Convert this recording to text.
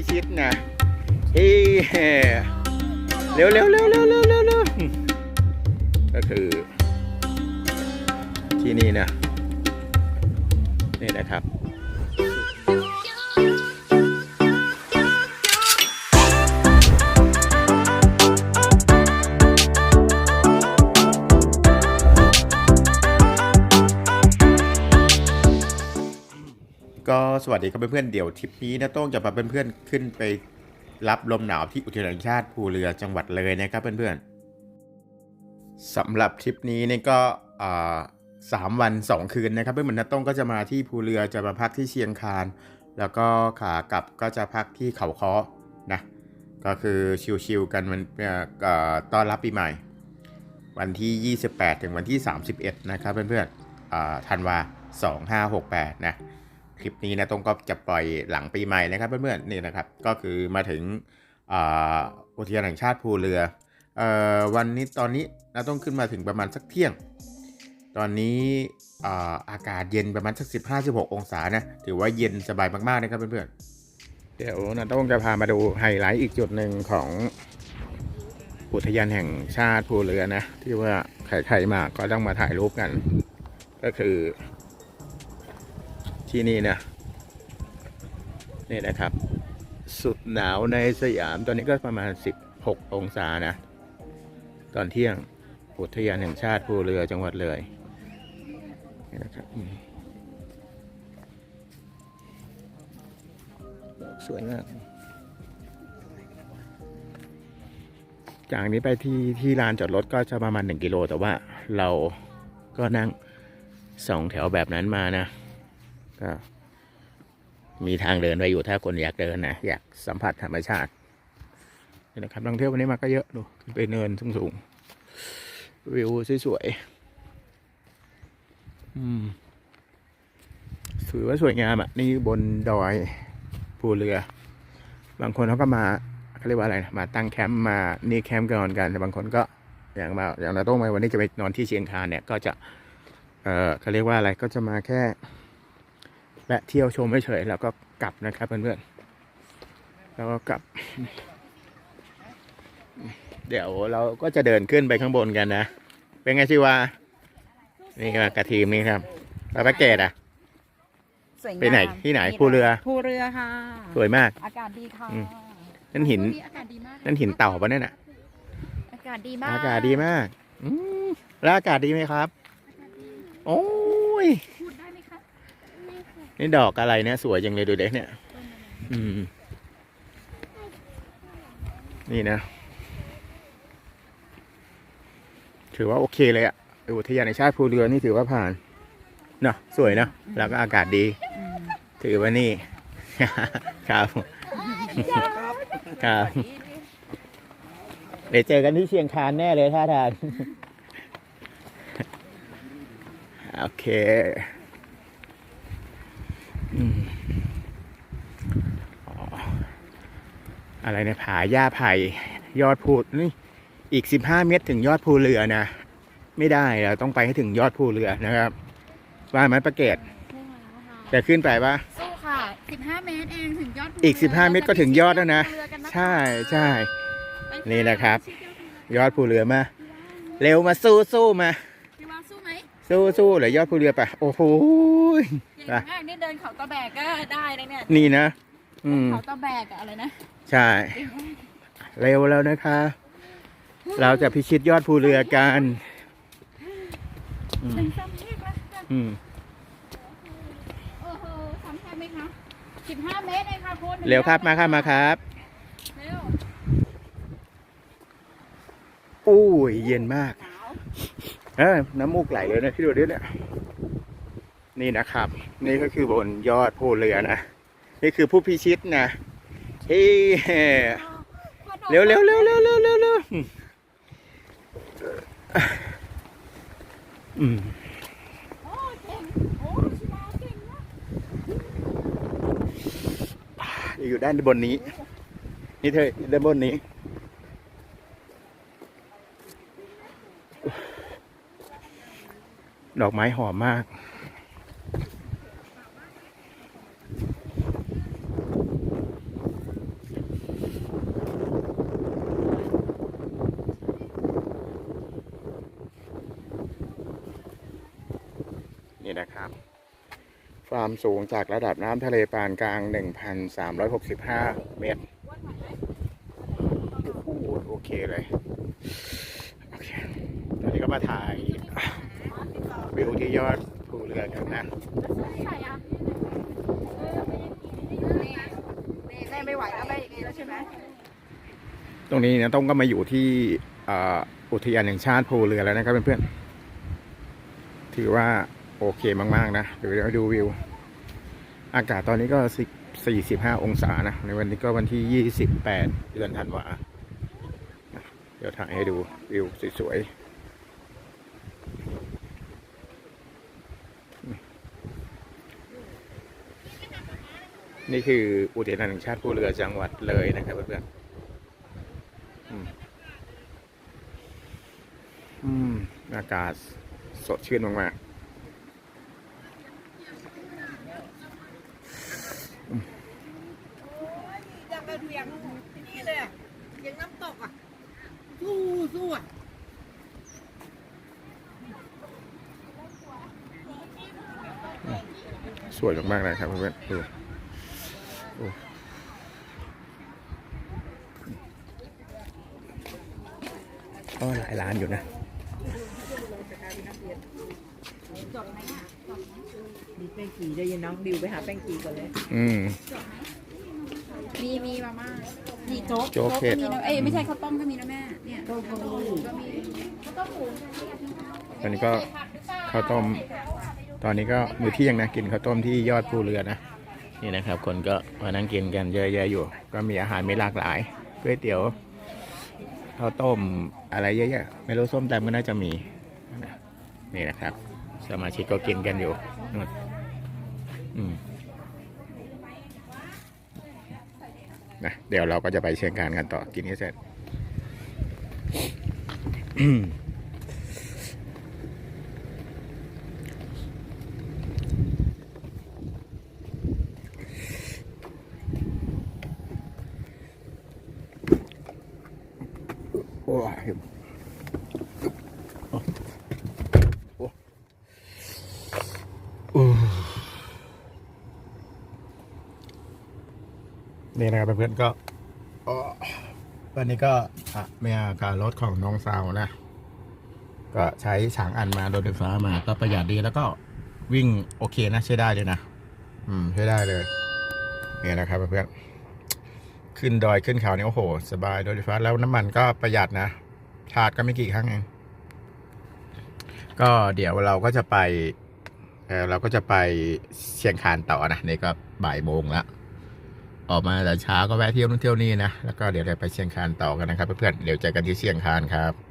พิชิตนะเฮ้เร็วเร็วเร็วเร็วเร็วเร็วเร็วก็คือ ที่นี่นะนี่นะครับ ก็สวัสดีครับเพื่อนๆเดี๋ยวทริปนี้นะโต้งจะพาเพื่อนๆขึ้นไปรับลมหนาวที่อุทยานแห่งชาติภูเรือจังหวัดเลยนะครับเพื่อนๆสำหรับทริปนี้นี่ก็สามวันสองคืนนะครับเพื่อนๆนะโต้งก็จะมาที่ภูเรือจะมาพักที่เชียงคาน แล้วก็ขากลับก็จะพักที่เขาค้อนะก็คือชิลๆกันมันเอ่อเอ่อต้อนรับปีใหม่ วันที่ 28 ถึงวันที่ 31 นะครับเพื่อนๆอ่าธันวา2568 นะ คลิปนี้นะตรงก็จะปล่อยหลังปีใหม่นะครับเพื่อนๆนี่นะครับ ก็คือมาถึงอุทยานแห่งชาติภูเรืออวันนี้ตอนนี้นะต้องขึ้นมาถึงประมาณสักเที่ยง ตอนนี้อาอากาศเย็นประมาณสัก 15-16 องศานะถือว่าเย็นสบายมากๆนะครับเพื่อนๆเดี๋ยวนะต้องจะพามาดูไฮไลท์อีกจุดหนึ่งของอุทยานแห่งชาติภูเรือนะ ที่ว่าใครๆมาก็ต้องมาถ่ายรูปกัน ก็คือ ที่นี่นะนี่นะครับ สุดหนาวในสยามตอนนี้ก็ประมาณ 16 องศานะ ตอนเที่ยงอุทยานแห่งชาติภูเรือจังหวัดเลยนี่นะครับสวยมาก จากนี้ไปที่ที่ลานจอดรถก็จะประมาณ 1 กิโล แต่ว่าเราก็นั่งสองแถวแบบนั้นมานะ ก็มีทางเดินไว้อยู่ถ้าคนอยากเดินนะอยากสัมผัสธรรมชาตินี่นะครับท่องเที่ยววันนี้มาก็เยอะดูขึ้นไปเนินสูงๆวิวสวยๆอืมถือว่าสวยงามอะนี่บนดอยภูเรือ บางคนเขาก็มาเขาเรียกว่าอะไรนะมาตั้งแคมป์มานี่แคมป์กันนอนกันแต่บางคนก็อย่างมาอย่างเราต้องมาวันนี้จะไปนอนที่เชียงคานเนี่ยก็จะเออเขาเรียกว่าอะไรก็จะมาแค่ แวะเที่ยวชมเฉยๆแล้วก็กลับนะครับเพื่อนๆแล้วก็กลับ เดี๋ยวเราก็จะเดินขึ้นไปข้างบนกันนะ เป็นไงชิวานี่ครับกระทีมนี่ครับแล้วป้าเกดอะสวยงามไปไหนที่ไหนภูเรือภูเรือค่ะ สวยมาก อากาศดีค่ะอืม นั่นหินวันอากาศดีมากนั่นหินเต่าปะเนี่ยน่ะ อากาศดีมากอากาศดีมาก อืมแล้วอากาศดีไหมครับ โอ้ย พูดได้ไหมคะ นี่ดอกอะไรเนี่ยสวยจังเลยดูเด็กเนี่ย อืม นี่นะ ถือว่าโอเคเลยอะอุทยานแห่งชาติภูเรือนี่ถือว่าผ่านเนาะสวยเนาะแล้วก็อากาศดี ถือว่านี่ ครับ ครับเดี๋ยวเจอกันที่เชียงคานแน่เลยท่าทางโอเคอืมอ๋อ อะไรเนี่ยผาหญ้าไผ่ยอดภูนี่อีกสิบห้าเมตรถึงยอดภูเรือนะ ไม่ได้เราต้องไปให้ถึงยอดภูเรือนะครับว่าไหมประเกตจะขึ้นไปปะสู้ค่ะ 15 เมตรเองถึงยอดภูอีกรือ15 เมตรก็ถึงยอดแล้วนะภูเรือกัคใช่ใช่ไปนี่นะครับ ยอดภูเรือมา เร็วมาสู้สู้มาพี่ว่าสู้ไหมสู้สู้เหลยยอดภูเรือไปโอ้โหเก่งมากนี่เดินเขาตะแบกก็ได้เลยเนี่ยนี่นะอืมเขาตะแบกอะอะไรนะ ใช่ เร็วแล้วนะคะ เราจะพิชิตยอดภูเรือกันอืมถึงซ้ำเรียกแล้วอืมโอ้โหซ้ำใช่ไหมคะ15เมตรเองค่ะคุณเร็วครับมาครับมาครับเร็วอุ้ยเย็นมาก หนาวเออน้ำมูกไหลเลยนะที่ดูดิเนี่ยนี่นะครับ นี่ก็คือบนยอดภูเรือนะ นี่คือผู้พิชิตนะ เฮ้เร็วเร็วเร็วเร็วเร็วเร็วเร็วอืมอ้เก่งโอ้ชิลาเก่งมอยู่ด้านบนนี้ นี่เธอด้านบนนี้ดอกไม้หอมมาก นี่นะครับ ความสูงจากระดับน้ำทะเลปานกลาง 1,365 เมตรโอ้โหโอเคเลย โอเค ตอนนี้ก็มาถ่ายวิวที่ยอดภูเรือกันนะใช่อะแม่ไม่ไหวแล้วแม่อย่างนี้แล้วใช่ไหมตรงนี้นะต้องก็มาอยู่ที่อ่าอุทยานแห่งชาติภูเรือแล้วนะครับเพื่อนๆ ถือว่า โอเคมาก ๆ นะ เดี๋ยวเราดูวิว อากาศตอนนี้ก็สิ45องศานะ ในวันนี้ก็วันที่28เดือนธันวาเดี๋ยวถ่ายให้ดูวิวสวยๆ นี่คืออุทยานแห่งชาติภูเรือจังหวัดเลยนะครับเพื่อนๆอืมอากาศสดชื่นมากอ ยากไปเถียงที่นี่เลยอะเถียงน้ำตกอะ สู้สู้อะๆสวยมากๆเลยครับเพื่อนๆดูโอ้ก็หลายร้านอยู่นะมีแป้งกีได้ยินน้องดิวไปหาแป้งกีก่อนเลย อืม มีมีมาม่านี่โจ๊กโจ๊กเผ็ดก็มีนะเอ้ยไม่ใช่ข้าวต้มก็มีนะแม่เนี่ยโต๊ะโต๊ะก็มีข้าวต้มหมูตอนนี้ก็ข้าวต้ม ตอนนี้ก็มื้อเที่ยงนะกินข้าวต้มที่ยอดภูเรือนะ นี่นะครับ คนก็มานั่งกินกันเยอะแยะอยู่ ก็มีอาหารไม่หลากหลายก๋วยเตี๋ยวข้าวต้มอะไรเยอะแยะไม่รู้ส้มตำก็น่าจะมีนะนี่นะครับ สมาชิกก็กินกันอยู่นู่นอืม นะเดี๋ยวเราก็จะไปเชียงกานกันต่อกินให้เสร็จโอ้ยโอ้โอ้โอ้ นี่นะครับเพื่อนๆก็วันนี้ก็เมียการรถของน้องสาวนะ ก็ใช้ฉางอันมารถไฟฟ้ามาก็ประหยัดดีแล้วก็วิ่งโอเคนะใช้ได้เลยนะ อืมใช้ได้เลยนี่นะครับเพื่อนๆขึ้นดอยขึ้นเขาเนี่ยโอ้โห สบายโดยไฟฟ้าแล้วน้ำมันก็ประหยัดนะชาร์จก็ไม่กี่ครั้งเองก็เดี๋ยวเราก็จะไปเราก็จะไปเชียงคานต่อนะนี่ก็บ่ายโมงแล้ว ออกมาแต่เช้าก็แวะเที่ยวนู่นเที่ยวนี่นะ แล้วก็เดี๋ยวไปเชียงคานต่อกันนะครับเพื่อนๆเดี๋ยวเจอกันที่เชียงคานครับ